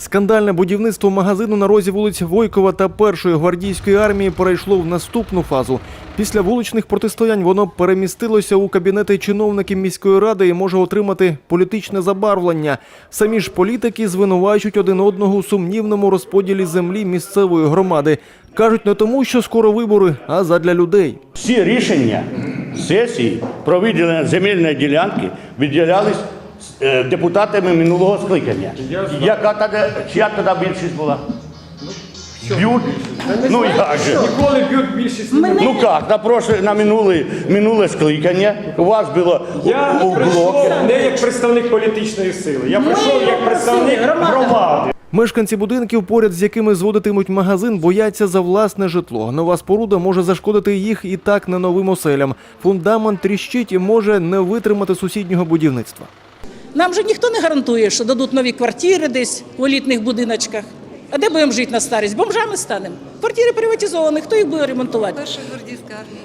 Скандальне будівництво магазину на розі вулиць Войкова та першої гвардійської армії перейшло в наступну фазу. Після вуличних протистоянь воно перемістилося у кабінети чиновників міської ради і може отримати політичне забарвлення. Самі ж політики звинувачують один одного у сумнівному розподілі землі місцевої громади. кажуть не тому, що скоро вибори, а задля людей. Всі рішення сесії про виділення земельної ділянки виділялись е, депутатами минулого скликання. Яка тоді, чия тоді більшість була? Б'ють? Ну як же? Ніколи б'ють більшість. Ну як, на, прошле, на минуле, минуле скликання у вас було Я у прийшов блокі. не як представник політичної сили, я прийшов як представник громади. Мешканці будинків, поряд з якими зводитимуть магазин, бояться за власне житло. Нова споруда може зашкодити їх і так не новим оселям. Фундамент тріщить і може не витримати сусіднього будівництва. Нам же ніхто не гарантує, що дадуть нові квартири десь у елітних будиночках. А де будемо жити на старість? Бомжами станемо. Квартири приватизовані, хто їх буде ремонтувати?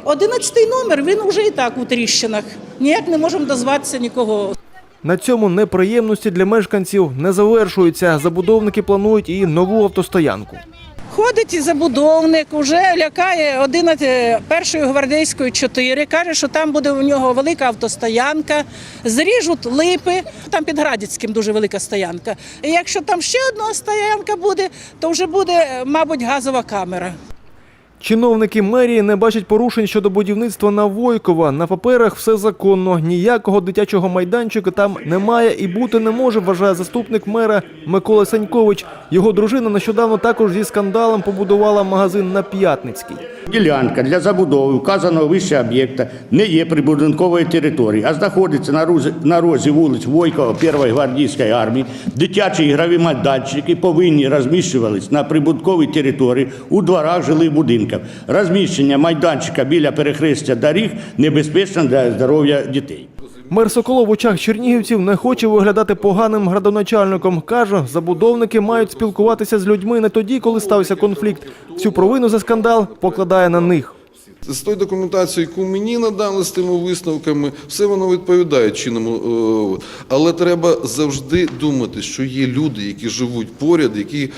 Одинадцятий номер, він вже і так у тріщинах. Ніяк не можемо дозватися нікого. На цьому неприємності для мешканців не завершуються. Забудовники планують і нову автостоянку. Ходить і забудовник, вже лякає 11 першої гвардейської 4, каже, що там буде у нього велика автостоянка, зріжуть липи, там під Градіцьким дуже велика стоянка. І якщо там ще одна стоянка буде, то вже буде, мабуть, газова камера. Чиновники мерії не бачать порушень щодо будівництва на Войкова. На паперах все законно. Ніякого дитячого майданчика там немає і бути не може, вважає заступник мера Микола Санькович. Його дружина нещодавно також зі скандалом побудувала магазин на П'ятницькій. Ділянка для забудови вказаного вище об'єкта не є прибудинкової території, а знаходиться на розі, на розі вулиць Войкова Першої гвардійської армії. Дитячі ігрові майданчики повинні розміщуватись на прибудинковій території у дворах жилих будинків. Розміщення майданчика біля перехрестя доріг небезпечно для здоров'я дітей. Мер Соколов в очах чернігівців не хоче виглядати поганим градоначальником. Каже, забудовники мають спілкуватися з людьми не тоді, коли стався конфлікт. Всю провину за скандал покладає на них. З тою документацією, яку мені надали з тими висновками, все воно відповідає чинному. е, Але треба завжди думати, що є люди, які живуть поряд, які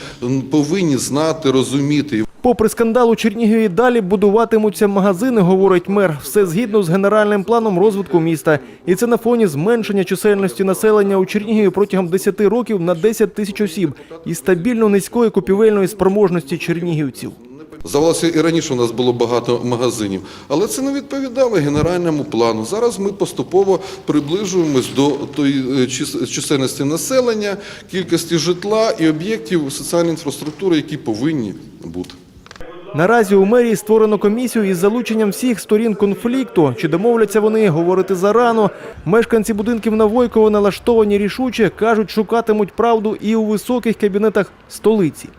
повинні знати, розуміти. Попри скандал у Чернігові далі будуватимуться магазини, говорить мер. Все згідно з генеральним планом розвитку міста. І це на фоні зменшення чисельності населення у Чернігові протягом 10 років на 10 тисяч осіб і стабільно низької купівельної спроможності чернігівців. Здавалося, і раніше у нас було багато магазинів, але це не відповідало генеральному плану. Зараз ми поступово приближуємось до тої е, чисельності населення, кількості житла і об'єктів соціальної інфраструктури, які повинні бути. Наразі у мерії створено комісію із залученням всіх сторін конфлікту. Чи домовляться вони говорити зарано? Мешканці будинків на Войково налаштовані рішуче кажуть, шукатимуть правду і у високих кабінетах столиці.